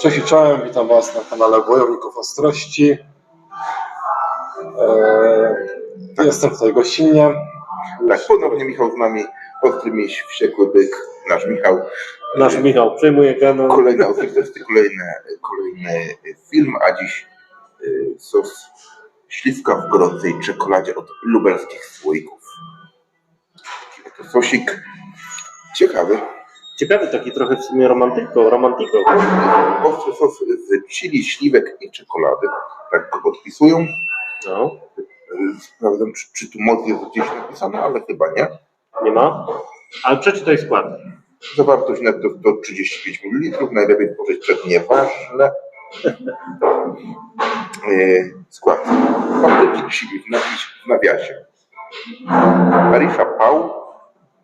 Cześć i czołem, witam Was na kanale Wojowników Ostrości. Eee, jestem tutaj gościnnie. Tak, ponownie Michał z nami, ostry miś, wściekły byk, nasz Michał. Nasz Michał przejmuje kanał. To jest kolejny, kolejny film, a dziś y, sos śliwka w gorącej czekoladzie od lubelskich słoików. Oto sosik ciekawy. Ciekawy taki trochę w sumie romantyko, romantiko. Ostry sos z chili, śliwek i czekolady. Tak go podpisują. No, Sprawdzam, czy, czy tu moc jest gdzieś napisana, ale chyba nie. nie ma. Ale przeczytaj skład. Zawartość netto to 35 ml, najlepiej tworzyć przednie ważne. Yy, skład. Papryki chili w, nawiasie. Arisha Pau.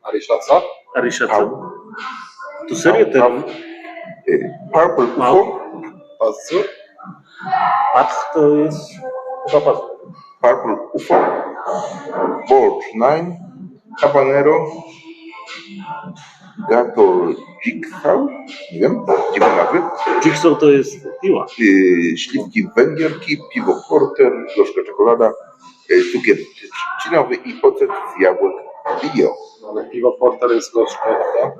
Arisza, co? Pau. co? To serio Yy, Purple? UFO. Pazu? path to jest chyba path. Purple UFO. Bolt 9. Habanero. Gato Jigsaw. Nie wiem, dziwne nazwy. Jigsaw to jest piła. yy, śliwki węgierki, piwo porter, gorzka czekolada, yy, cukier trzcinowy i ocet z jabłek bio. Ale piwo porter jest gorzkie, prawda?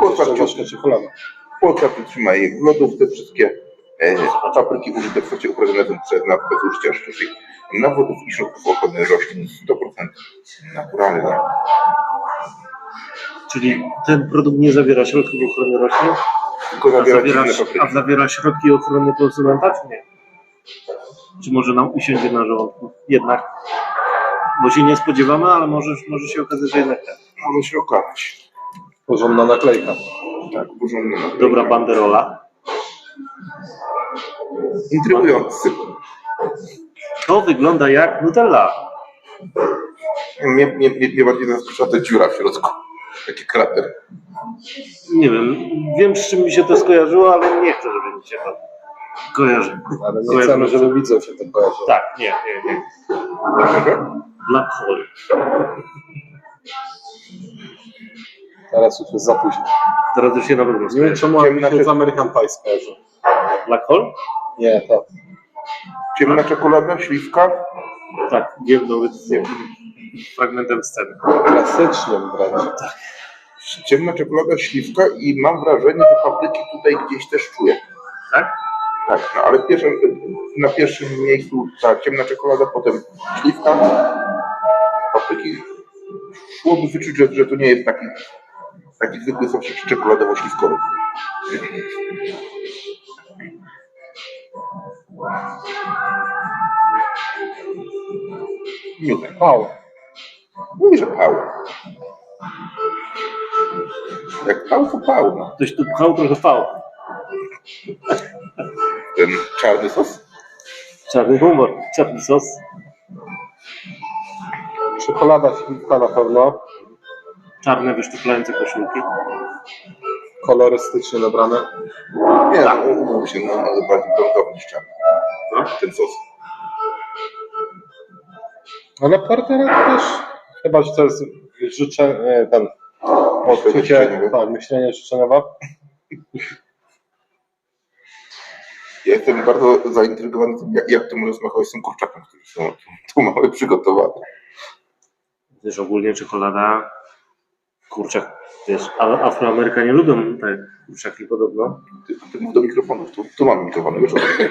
Po Jeszcze otwarciu, gorzka czekolada. po otwarciu trzyma je w lodówce wszystkie e, papryki użyte w sosie uprawnionym przez nas bez użycia sztucznych nawodów i środków ochrony roślin 100% naturalnie. Czyli ten produkt nie zawiera środków ochrony roślin, Tylko a zawiera zawiera, dziwne a zawiera środki ochrony konsumenta, czy nie? Czy może nam usiądzie na żołądku? Jednak. Bo się nie spodziewamy, ale może, może się okazać, że jednak tak. Może się okazać. Porządna naklejka. Tak, porządnie. naklejka. Dobra banderola. Intrygujący. To wygląda jak Nutella. Mnie, mnie, mnie, mnie bardziej zaskoczyła ta dziura w środku. Taki krater. Nie wiem, wiem z czym mi się to skojarzyło, ale nie chcę, żeby mi się to kojarzy. Ale nie chcemy, żeby widzom się to kojarzyło. Tak, nie, nie, nie. Black hole. Teraz już jest za późno. Teraz już się na pewno Nie wiem, czemu mi się z American Pie skojarzy. Black hole? Nie, to. Ciemna czekolada, śliwka. Tak, jakimś fragmentem sceny. Klasycznie wręcz. Ciemna czekolada, śliwka i mam wrażenie, że papryki tutaj gdzieś też czuję. Tak? Tak, no ale pierwsze, na pierwszym miejscu ta ciemna czekolada, potem śliwka. Papryki szłoby wyczuć, że, że to nie jest taki, taki zwykły sosik czekoladowo-śliwkowy. Miód. Pał. Mówi, że pał. Jak pał, to pał. No. Ktoś tu pchał trochę V. Ten czarny sos. Czarny humor, czarny sos. Czekolada śliwka na pewno. Czarne wyszczuplające koszulki. Kolorystycznie dobrane. Nie, no, umówmy się, no, ale bardziej brązowy niż czarny. No. Ten sos. Ale porter też chyba, że to jest życzenie, ten odczucie, tak, myślenie życzeniowe. Ja jestem bardzo zaintrygowany tym, jak, jak to może smakować z tym kurczakiem, który są tu, tu mamy przygotowany. Wiesz, ogólnie czekolada, kurczak, wiesz, a- Afroamerykanie lubią te kurczaki podobno. Ty, ty mów do mikrofonu, tu, tu mamy mikrofony, wiesz, o tym.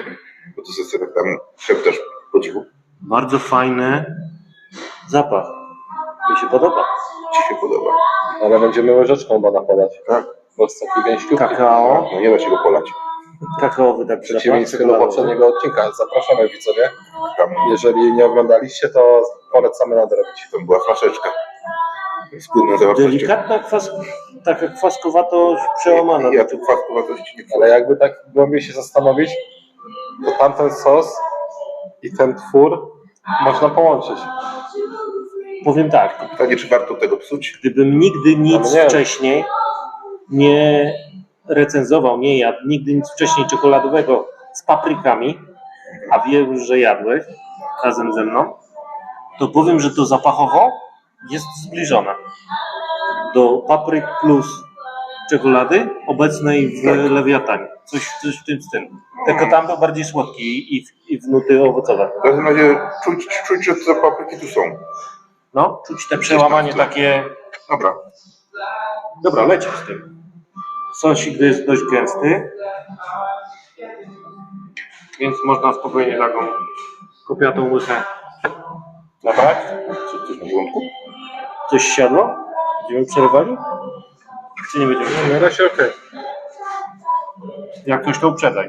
bo tu sobie tak tam szeptasz po cichu. Bardzo fajny zapach. Mi się podoba. Ci się podoba. Ale będziemy łyżeczką bana podać. Tak. Bo jest taki gęściutki. Kakao, No nie da się go polać. Kakaowy tak W przeciwieństwie do poprzedniego odcinka. Zapraszamy widzowie. Tam, Jeżeli nie oglądaliście, to polecamy nadrobić. tam była flaszeczka. Z płynną zawartością. Delikatna kwas, taka kwaskowatość przełamana. Ja tu kwaskowatości nie Ale czuję. jakby tak głębiej się zastanowić, to tamten sos i ten twór można połączyć. Powiem tak, Pytanie, czy warto tego psuć? gdybym nigdy nic Ale nie. wcześniej nie recenzował, nie jadł nigdy nic wcześniej czekoladowego z paprykami, a wiem, że jadłeś razem ze mną, to powiem, że to zapachowo jest zbliżone do papryk plus czekolady obecnej w Tak. Lewiatanie. Coś, coś w tym stylu. Tylko tam był bardziej słodki i, i wnuty owocowe. W każdym razie czuć, czuć, że te papryki tu są. No, czuć te przełamanie takie. Dobra. Dobra, leci z tym. Sosik jest dość gęsty. Więc można spokojnie taką kopiatą łychę nabrać. Czy coś na żołądku? Coś siadło? Będziemy przerywali? Czy nie będziemy? Na razie okej. Jak ktoś to uprzedzaj.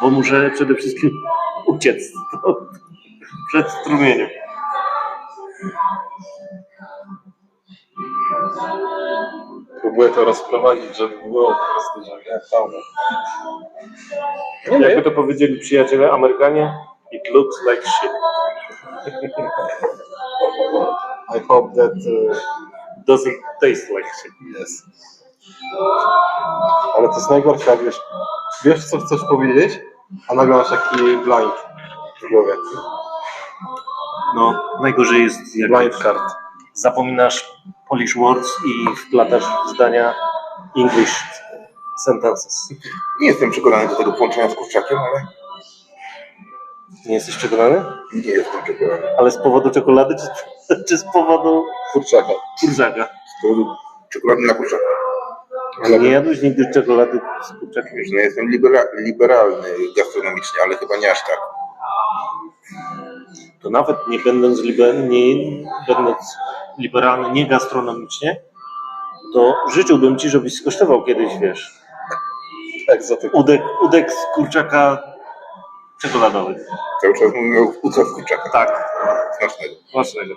Bo muszę przede wszystkim uciec stąd przed strumieniem. Próbuję to rozprowadzić, żeby było po prostu, że jak pełno. Jakby to powiedzieli przyjaciele Amerykanie, it looks like shit. I hope that uh, Doesn't taste like shit. yes. Ale to jest najgorsze, jak wiesz, wiesz co chcesz powiedzieć, a nagle masz taki blind w głowie. No, najgorzej jest jak Blind card. Zapominasz Polish words i wplatasz w zdania English sentences. Nie jestem przekonany do tego połączenia z kurczakiem, ale Nie jesteś przekonany? nie jestem przekonany. Ale z powodu czekolady, czy, czy z powodu Kurczaka. kurczaka? Z powodu czekolady na kurczaka. Ale Nie jadłeś nigdy czekolady z kurczakiem? No jestem libera, liberalny gastronomicznie, ale chyba nie aż tak. To nawet nie będąc, liber, nie, będąc liberalny nie gastronomicznie, to życzyłbym ci, żebyś skosztował kiedyś, wiesz, egzotyk. udek, udek z kurczaka czekoladowy. Cały czas mówimy o kurczaka. Tak, Smacznego. smacznego.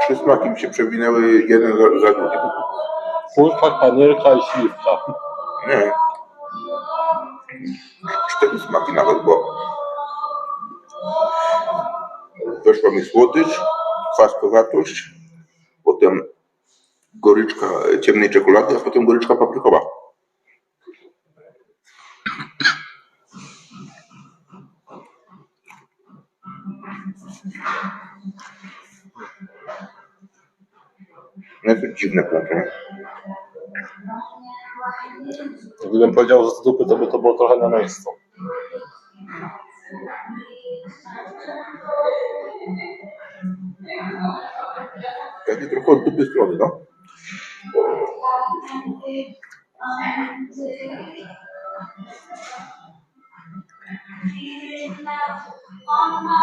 Trzy smaki mi się przewinęły jeden za, za drugim. Kurczak, panierka i śliwka. Nie. Cztery smaki nawet, bo weszła mi słodycz, kwaskowatość, potem goryczka ciemnej czekolady, a potem goryczka paprykowa. No to dziwne połączenie. Gdybym powiedział z dupy, to by to było trochę na miejscu. Takie trochę od dupy strony, no.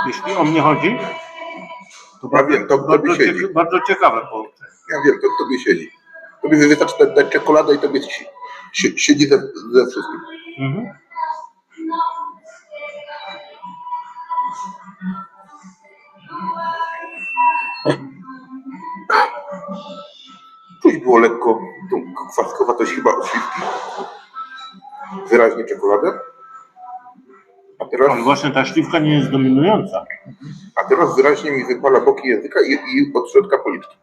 Jeśli o mnie chodzi, to Ja wiem, to bardzo, tobie siedzi. cie- bardzo ciekawe połączenie. Ja wiem, to tobie siedzi. Tobie wystarczy dać, dać czekoladę i tobie si, si, siedzi ze, ze wszystkim. Mhm. Czuć było lekko tą kwaskowatość chyba od śliwki. Wyraźnie czekoladę. Ale właśnie ta śliwka nie jest dominująca. a teraz wyraźnie mi wypala boki języka i, i od środka policzki.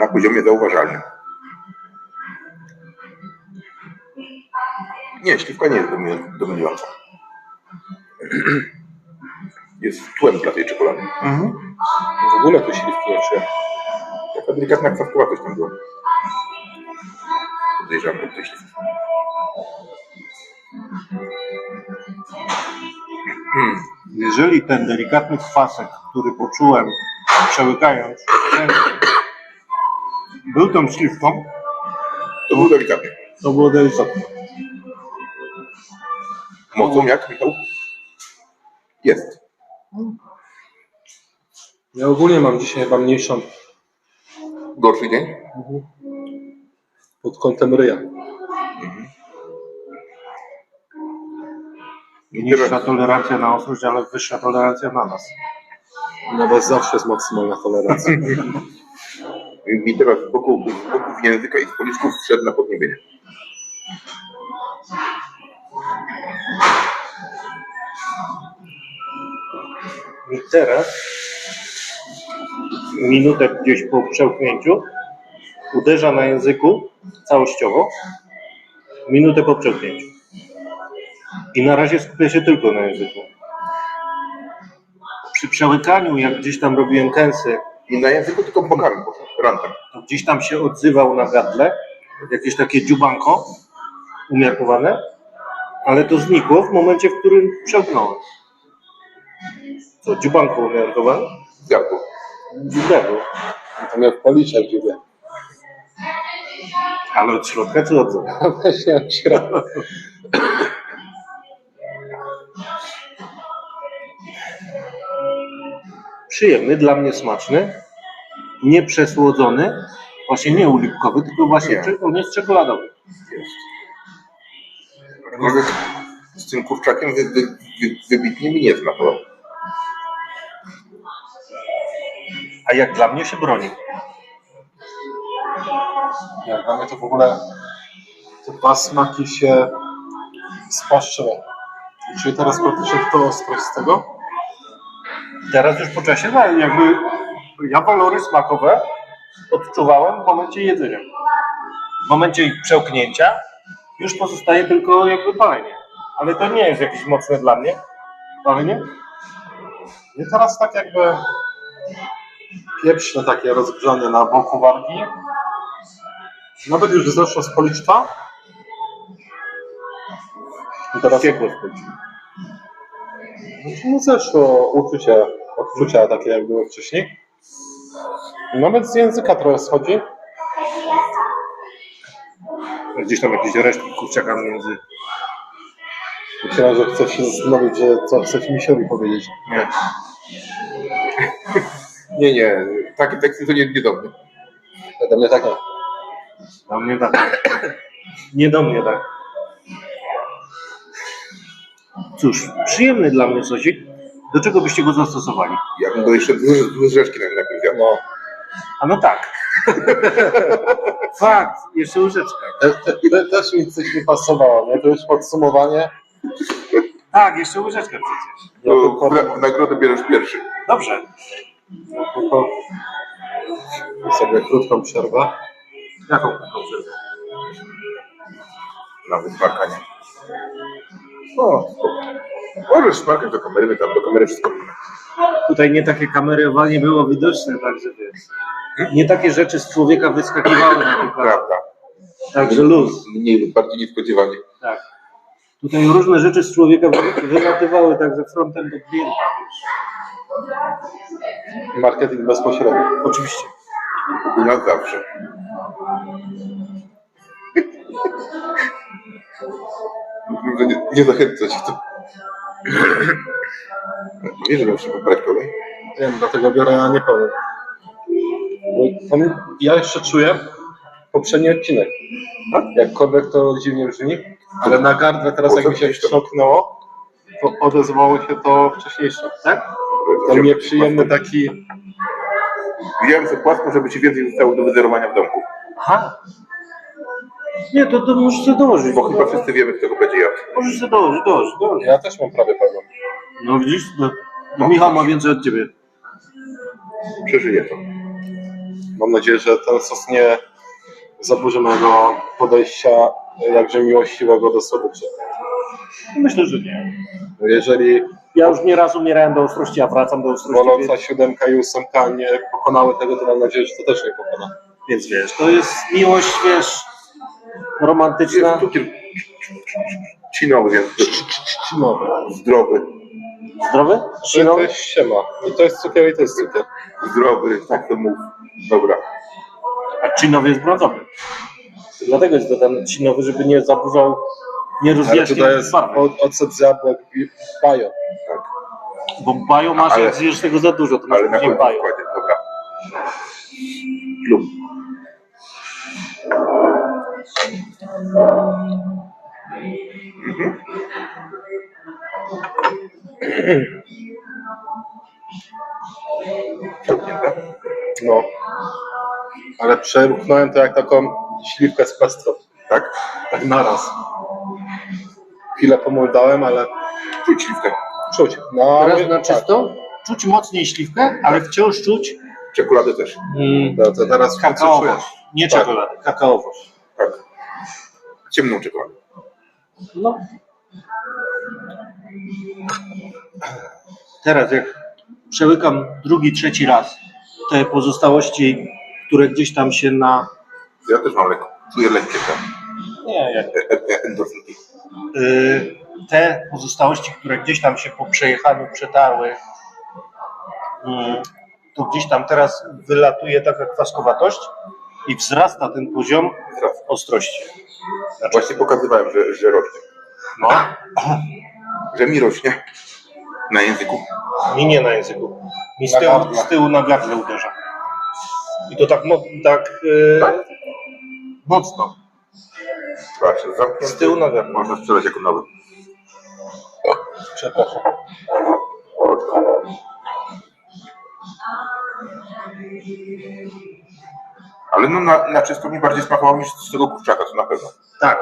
Na poziomie zauważalnym. Nie, śliwka nie jest domi- dominująca. Jest tłem dla tej czekolady. W ogóle tu śliwki czuję. Taka delikatna kwaskowatość tam była. Podejrzewam. Hmm. Jeżeli ten delikatny kwasek, który poczułem przełykając, był tą śliwką, To był delikatny. to było delikatne. Mocą jak, Michał? Jest. Ja ogólnie mam dzisiaj chyba mniejszą Gorszy dzień? Pod kątem ryja. Niższa tolerancja na ostrość, ale wyższa tolerancja na nas. Nawet zawsze jest maksymalna tolerancja. Mi teraz z boku, z boków języka i z policzków wszedł na podniebienie. I teraz minutę gdzieś po przełknięciu uderza na języku całościowo. Minutę po przełknięciu. I na razie skupia się tylko na języku. Przy przełykaniu, jak gdzieś tam robiłem kęsy, I na języku tylko bokami, bo rantem. to gdzieś tam się odzywał na gardle, jakieś takie dziubanko umiarkowane, ale to znikło w momencie, w którym przełknąłem. Co, dziubanko umiarkowane? Gardło. Mnie w policzek dziubie. Ale od środka czy od zewnątrz? Właśnie od środka. Przyjemny, dla mnie smaczny, nieprzesłodzony, właśnie nie ulipkowy, tylko właśnie Nie. on jest czekoladowy. Jest. Aczkolwiek z tym kurczakiem wy, wy, wy, wybitnie mi nie smakował. A jak dla mnie się broni. Nie, dla mnie to w ogóle te dwa smaki się spłaszczyły. Czyli teraz praktycznie to ostrość z tego? Teraz już po czasie, no, jakby ja walory smakowe odczuwałem w momencie jedzenia. W momencie ich przełknięcia już pozostaje tylko jakby palenie. Ale to nie jest jakieś mocne dla mnie. Palenie? I teraz tak jakby pieprzne takie rozgrzanie na boku wargi. Nawet już zeszło z policzka. I teraz Piekło schodzi. no zeszło uczucie, odczucia takie jak były wcześniej. I Nawet z języka trochę schodzi. Gdzieś tam jakieś resztki kurczaka między. Myślałem, że chcesz się zastanowić, że co chcesz misiowi powiedzieć. Nie. Nie, nie, takie teksty to nie, nie do mnie. Do mnie takie. Do mnie tak. Nie do mnie tak. Cóż, przyjemny dla mnie sosik. Do czego byście go zastosowali? Ja bym go jeszcze dwie dwie łyżeczki na najpierw zjadł. No. A no tak. Fakt, jeszcze łyżeczka. Te, te, te, też mi coś nie pasowało, nie? To już podsumowanie. Tak, jeszcze łyżeczka przecież. Ja To tylko, w, w nagrodę bierzesz pierwszy. Dobrze. tylko sobie krótką przerwę. Jaką taką przerwę? Na wysmarkanie. O. Możesz smarkać do kamery, my tam do kamery wszystko. Tutaj nie takie kamerowanie było widoczne, także wiesz. Nie takie rzeczy z człowieka wyskakiwały na kamerze. Prawda. Także luz. Mniej lub bardziej niespodziewanie. Tak. Tutaj różne rzeczy z człowieka wy- wylatywały, także frontem do klienta. Marketing bezpośredni. Oczywiście. U nas zawsze. Nie, nie zachęcać to. Nie, że muszę pobrać kolej. Wiem, dlatego biorę niepełny. Bo tam Ja jeszcze czuję poprzedni odcinek. Tak? Jakkolwiek to dziwnie brzmi, ale na gardle teraz jak mi się wstrząknęło, to odezwało się to wcześniejsze. Tak? Ten nieprzyjemny taki Widziałem sobie płasko, żeby ci więcej zostało do wyzerowania w domku. Aha. Nie, to, to możesz sobie dołożyć. Bo chyba wszyscy wiemy, kto go będzie jadł. Możesz sobie dołożyć, dołożyć, dołożyć. Ja też mam prawie pełną. No widzisz, no, no Michał ma więcej od ciebie. Przeżyje to. Mam nadzieję, że ten sos nie zaburzy mojego podejścia jakże miłościwego do słodyczy. Myślę, że nie. Jeżeli Ja już nieraz umierałem do ostrości, a wracam do ostrości, boląca siódemka i ósemka nie pokonały tego, to mam nadzieję, że to też nie pokona. więc wiesz, to jest miłość, wiesz, romantyczna. Jest cinowy, więc Trzcinowy. zdrowy. Zdrowy? To jest ściema. I to jest cukier i to jest cukier. Zdrowy, tak to mów. Dobra. A cinowy jest brązowy. Dlatego jest dodany cinowy, żeby nie zaburzał, nie Ale rozjaśnił tutaj jest barwy. o- ocet z jabłek i bajo. Bo bajo masz, Ale- jak zjesz tego za dużo, to masz Ale na później bajo. kładzie. Dobra. Lub. No. Ale przeruchnąłem to jak taką śliwkę z pesto. Tak? Tak naraz. Chwilę pomoldałem, ale Czuć śliwkę. Czuć. No, Teraz na czysto czuć mocniej śliwkę, ale wciąż czuć Czekoladę też. mm, Tak. No to teraz kakaowość. Nie Tak. czekoladę, kakaowość. Tak. Ciemną czekoladę. No. Teraz jak przełykam drugi, trzeci raz te pozostałości, które gdzieś tam się na... Ja też mam lekko. Czuję lekkie tam. Nie, jak E, e, e, endorfinki. Y, te pozostałości, które gdzieś tam się po przejechaniu przetarły, y, to gdzieś tam teraz wylatuje taka kwaskowatość i wzrasta ten poziom ostrości. Właśnie pokazywałem, że, że rośnie. No, Że mi rośnie na języku. mi nie na języku. Mi z tyłu, z tyłu na gardle uderza. I to tak, mo- tak y, Tak? mocno. Patrzę, zamknięty. Z tyłu gardle. Można sprzedać jako nowy. Przepraszam. Ale no na, na czysto mi bardziej smakowało niż z tego kurczaka, to na pewno. Tak.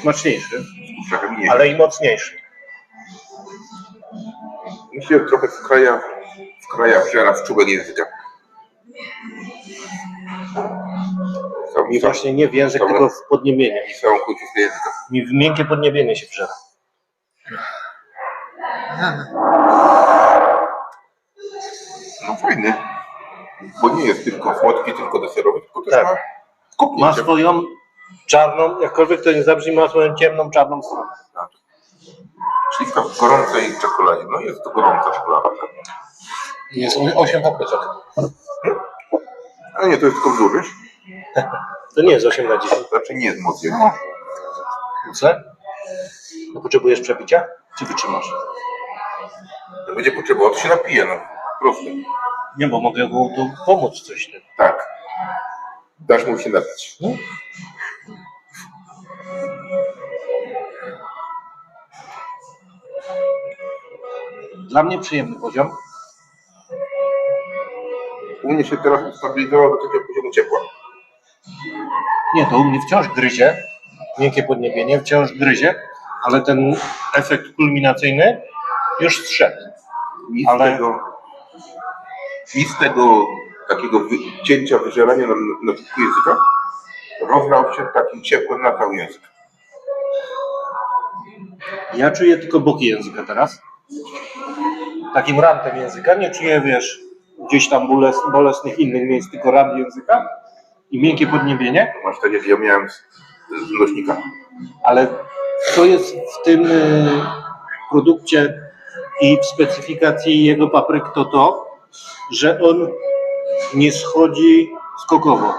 Smaczniejszy, Z kurczaka ale i mocniejszy. Mi się trochę wkraja, wkraja wżera w czubek języka. Całą, Mi właśnie nie w język, Dobra. tylko w podniebienie. I całą końcówkę języka. Mi w miękkie podniebienie się wżera. No fajny. Bo nie jest tylko słodki, tylko deserowy, tylko też Tak. ma Ma kopnięcie. swoją czarną, jakkolwiek to nie zabrzmi, ma swoją ciemną, czarną stronę. Tak. Śliwka w gorącej czekoladzie. No jest to gorąca czekolada. Jest 8 papryczek. Ale nie, to jest tylko wzór, wiesz? To nie jest 8 na 10. Znaczy nie jest mocniej. Co? No potrzebujesz przepicia? Czy wytrzymasz? Jak będzie potrzebował, to się napije, no. Proste. Nie, bo mogę mu tu pomóc coś. Tym. Tak. Dasz mu się napić. Dla mnie przyjemny poziom. U mnie się teraz ustabilizował do takiego poziomu ciepła. Nie, to u mnie wciąż gryzie. Miękkie podniebienie wciąż gryzie, ale ten efekt kulminacyjny już zszedł. Mi z Ale- tego, mi z tego takiego wy, cięcia, wyżerania na, na czubku języka rozlał się takim ciepłem na cały język. Ja czuję tylko boki języka teraz. Takim rantem języka. Nie czuję, wiesz, gdzieś tam boles, bolesnych innych miejsc, tylko rant języka i miękkie podniebienie. Masz tak jak ja miałem z, z nośnika. Ale co jest w tym y, produkcie i w specyfikacji jego papryk to to, że on nie schodzi skokowo.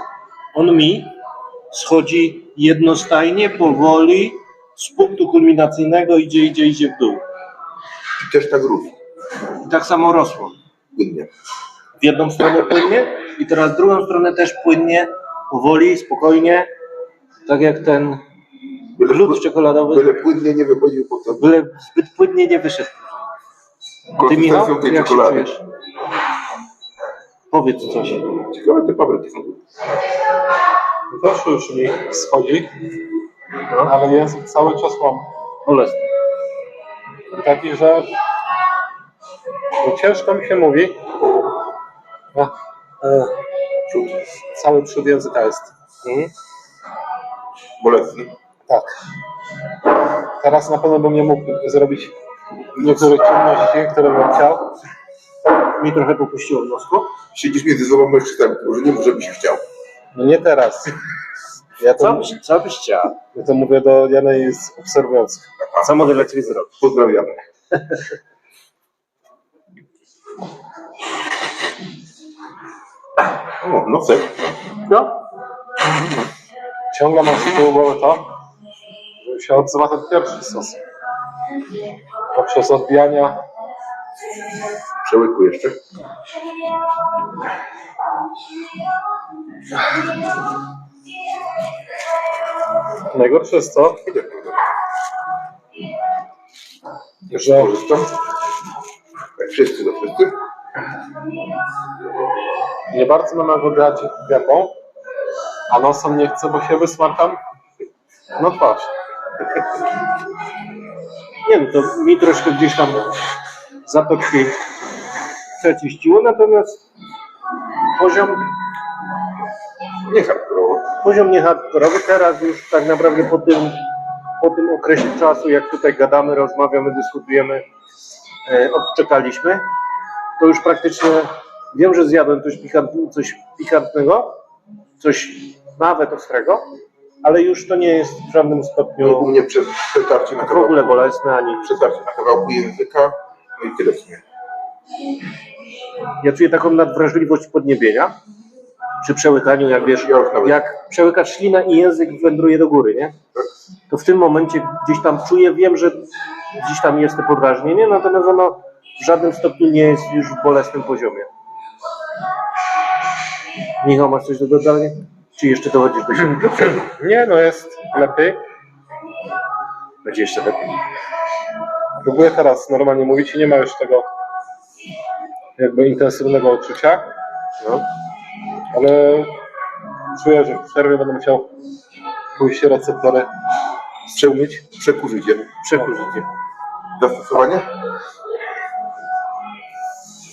On mi schodzi jednostajnie, powoli, z punktu kulminacyjnego idzie, idzie, idzie w dół. I też tak rósł. I tak samo rosło. Płynnie. W jedną stronę płynnie i teraz w drugą stronę też płynnie, powoli, spokojnie, tak jak ten Byle, glut czekoladowy. byle płynnie nie wychodził po to. Byle zbyt płynnie nie wyszedł. A ty Michał, tej jak się czekolady. czujesz? Powiedz coś. Ciekawe te papryki są. Już mi schodzi, ale język cały czas mam. Bolesny. Taki, że no ciężko mi się mówi. A, e, przód, cały przód języka jest. Mhm. Bolesny. Tak. Teraz na pewno bym nie mógł zrobić niektórych czynności, które bym chciał. Mi trochę popuściło w nosku. Siedzisz między dwoma mężczyznami, może nie mów, żebyś chciał. No nie teraz. Ja Co to, byś, co byś chciał? ja to mówię do jednej z obserwujących. Co mogę dla Ciebie zrobić? Pozdrawiamy. O, nosek. No. Ciągle mam z tyłu głowy to, że się odzywa ten pierwszy sos. Poprzez odbijania Przełyku jeszcze. Najgorsze jest to, że Korzystam. Tak, wszyscy do wszyscy. Nie bardzo mam jak wybrać gębą, a nosem nie chcę, bo się wysmarkam na twarz. Nie no, to mi troszkę gdzieś tam zatoczki przeczyściło, natomiast poziom, Nie hardkorowo. poziom niehardkorowy teraz już tak naprawdę po tym, po tym okresie czasu, jak tutaj gadamy, rozmawiamy, dyskutujemy, e, odczekaliśmy, to już praktycznie wiem, że zjadłem coś, pikant, coś pikantnego, coś nawet ostrego, ale już to nie jest w żadnym U stopniu mnie prze- przetarcie na w ogóle bolesne, ani przetarcie na kawałku języka, no i tyle w sumie. Ja czuję taką nadwrażliwość podniebienia przy przełykaniu, jak wiesz, Ja już nawet- jak przełykasz ślinę i język wędruje do góry, nie? To w tym momencie gdzieś tam czuję, wiem, że gdzieś tam jest to podrażnienie, natomiast ono w żadnym stopniu nie jest już w bolesnym poziomie. Michał, masz coś do dodania? Czy jeszcze dochodzisz do siebie? Nie, no jest lepiej. Będzie jeszcze lepiej. Próbuję teraz normalnie mówić i nie ma już tego jakby intensywnego odczucia. No. Ale czuję, że w przerwie będę musiał pójść receptory Przeumyć, przekurzyć je. Przekurzycie. Zastosowanie?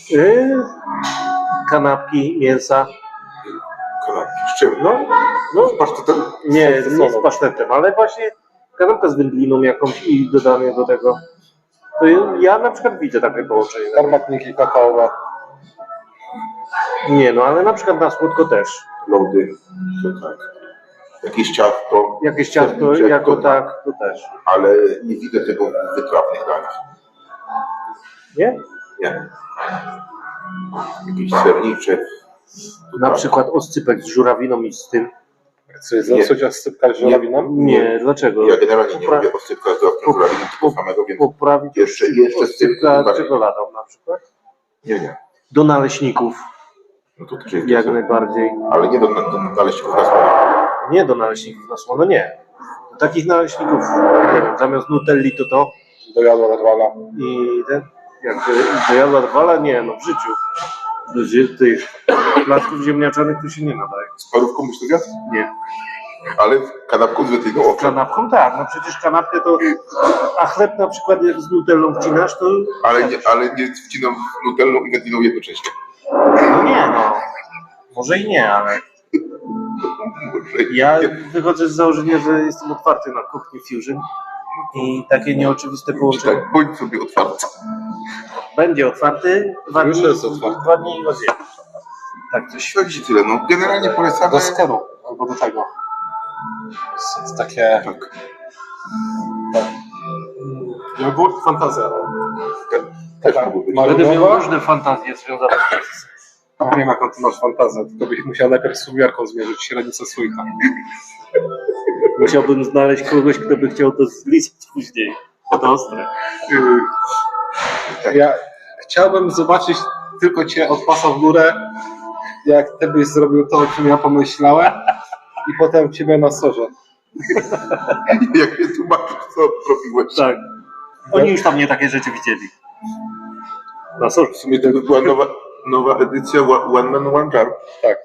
Yy, kanapki, mięsa. Kanapki. Z czym? No, no Z pasztetem? Nie, Z nie z pasztetem, ale właśnie kanapka z wędliną jakąś i dodanie do tego. To ja na przykład widzę takie połączenie. armatniki kakaowe. Nie, no ale na przykład na słodko też. Lody. To tak. Jakieś ciasto, Jakieś ciastko Serniczek, jako to- tak, to też. ale nie widzę tego w wytrawnych daniach. Nie? Nie. Jakiś serniczek. to Na przykład oscypek z żurawiną i z tym. Coś zepsuć, a sypkać żurawiną? Nie, dlaczego? Ja generalnie nie Popra- lubię osypka z dodatkiem żurawiny, tylko samego, więc Poprawić Jeszcze- jeszcze z tym oscypka bardziej. czekoladą na przykład. nie, nie. Do naleśników No to jest jak najbardziej. Ale nie do, do, do naleśników na słonie. Nie do naleśników na słono, nie. Do takich naleśników, nie wiem, zamiast nutelli to to, Do jadła rwala. I ten, jakby do jadła drwala, nie, no w życiu. Do tych placków ziemniaczanych tu się nie nadaje. Z parówką byś to zjadł? Nie. Ale kanapką z Z owczem. kanapką tak, no przecież kanapkę to, a chleb na przykład jak z nutellą wcinasz, to Ale nie, ale nie wcinam nutellą i wędliną jednocześnie. no nie no. Może i nie, ale Może ja wychodzę z założenia, że jestem otwarty na kuchnię fusion i takie nieoczywiste połączenie. Tak, bądź sobie otwarty. Będzie otwarty, dwa Już dni, jest otwarty. dwa dni i go zjem. Tak coś. Tak i tyle. No, generalnie polecamy. Do skoru albo do tego. Jest, takie Tak. jogurt fantazja. Też Tak. Ma- Będę miał różne fantazje związane z Nie wiem jaką ty masz fantazję, tylko byś musiał najpierw z sumiarką zmierzyć średnicę słoika. Musiałbym znaleźć kogoś, kto by chciał to zliczyć później. To ostre. Ja chciałbym zobaczyć tylko cię od pasa w górę, jak ty byś zrobił to, o czym ja pomyślałem i potem ciebie na sorze. Jak nie tłumaczysz, co robiłeś. Tak. Oni już tam nie takie rzeczy widzieli. Na sorze. W sumie to by była nowa, nowa edycja One One Man, One Jar. Tak,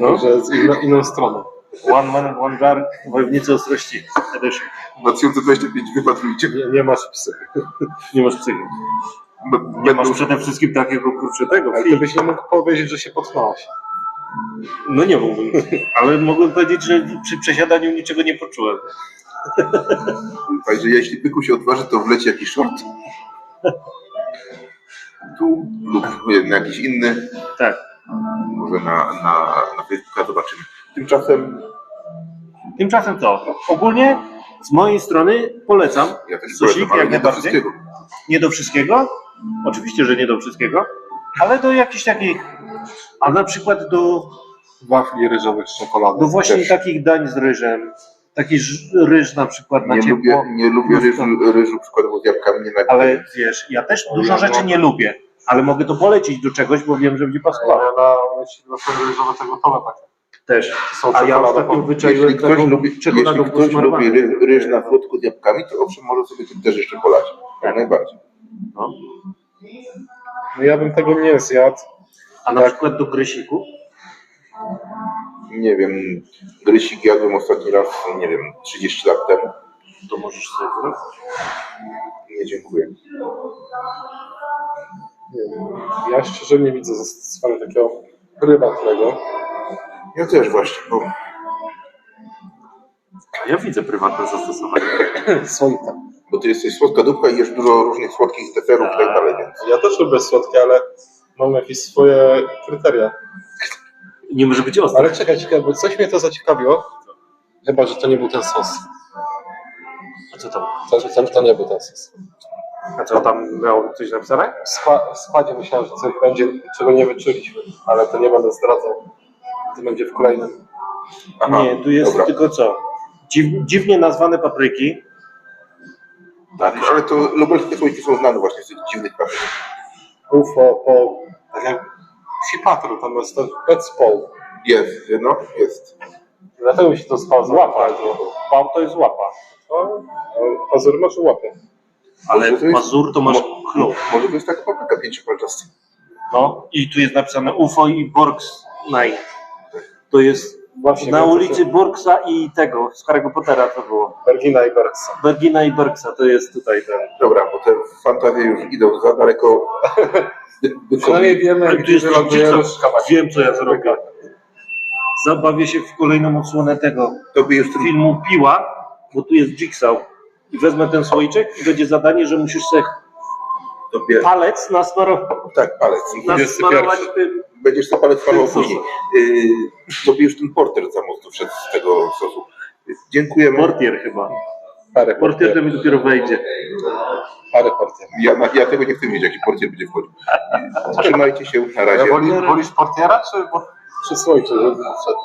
No. że z inną, inną stroną. One man, one jar, wojownicy ostrości. Edition. 2025 wypatrujcie. Nie, nie masz psy. Nie masz psychy. B- Nie masz przede wszystkim takiego kurczę tego. Ale ty byś nie mógł powiedzieć, że się potknąłeś. No nie mógłbym. Ale mogłem powiedzieć, że przy przesiadaniu niczego nie poczułem. Także jeśli pyku się odważy, to wleci jakiś short. Tu lub na jakiś inny. Tak. Może na, na, na Facebooka zobaczymy. Tymczasem Tymczasem co? Ogólnie z mojej strony polecam. ja też polecam, jak nie do najbardziej. wszystkiego. Nie do wszystkiego. Oczywiście, że nie do wszystkiego. Ale do jakichś takich. A na przykład do, Wafli ryżowych z czekoladą. do właśnie Też. takich dań z ryżem. Taki ż- ryż na przykład na Nie ciepło. lubię, nie lubię No ryżu, ryżu przykładowo z jabłkami, nie nawiedzę. Ale wiesz, ja też dużo Ja rzeczy no. nie lubię. Ale mogę to polecić do czegoś, bo wiem, że będzie pasowało. Ale na myśli ryżowe te gotowe takie. Też. Są A ja ostatnio wyczaiłem Jeśli ktoś, taką lubi, czekoladą jeśli ktoś lubi ry, ryż na słodko z jabłkami, to owszem, może sobie tym też jeszcze polać. Tak. Jak najbardziej. No. No ja bym tego nie zjadł. A na Tak. przykład do grysiku? Nie wiem, grysik jadłem ostatni raz, nie wiem, 30 lat temu. To możesz sobie zrobić. Nie, dziękuję. Nie wiem. Ja szczerze nie widzę zastosowania takiego prywatnego. Ja też właśnie, bo Ja widzę prywatne zastosowanie. Słoika. bo ty jesteś słodka dupka i jesz dużo różnych słodkich deserów i tak dalej, więc Ja też lubię słodkie, ale mam jakieś swoje kryteria. Nie może być ostre. Ale czekaj, czekaj, bo coś mnie to zaciekawiło. Chyba, że to nie był ten sos. A co tam? To, to, to nie był ten sos. A co tam miało coś napisane? W, skła- w składzie myślałem, że coś będzie, czego nie wyczuliśmy, ale to nie będę zdradzał. To będzie w kolejnym. Aha, nie, tu jest dobra. tylko co? Dziw, dziwnie nazwane papryki. Tak, ale to lubelskie słoiki są znane właśnie z tych dziwnych papryk. UFO po... Tak jak Psipatru, tam jest ten Pet Paul. Jest, no, jest. Dlatego mi się to spało za Łapa. Pał to jest łapa. O, Pazur może łapie. Ale Może to jest- mazur to masz klub. Może to jest taka papryka pięciopalczasta. No i tu jest napisane UFO i Borgs Night. To jest Właśnie na ulicy Borgsa i tego, z Harry'ego Pottera to było. Bergina i Bergsa. Bergina i Borgsa to jest tutaj ten. Dobra, bo te fantazje już idą za daleko. Przynajmniej wiemy, gdzie jest wyląduje różdżka. Wiem co ja zrobię. Zabawię się w kolejną odsłonę tego Tobie już ten filmu Piła, bo tu jest Jigsaw. I wezmę ten słoiczek i będzie zadanie, że musisz sobie tobie, palec nasmaro- tak, palec. nasmarować tym. Będziesz sobie palec Tym później. Yy, tobie już ten porter za mocno wszedł z tego sosu. Dziękujemy. Portier chyba. Parę Portier to mi dopiero wejdzie. Parę portier. Ja, ja tego nie chcę wiedzieć, jaki portier będzie wchodził. Trzymajcie się, na Ja razie. woli, wolisz portiera czy, czy słoiczy? Żeby wszedł?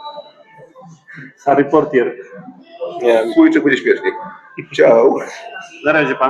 Harry Portier. Nie będzie śmiesznie. Ciao. Na razie pan.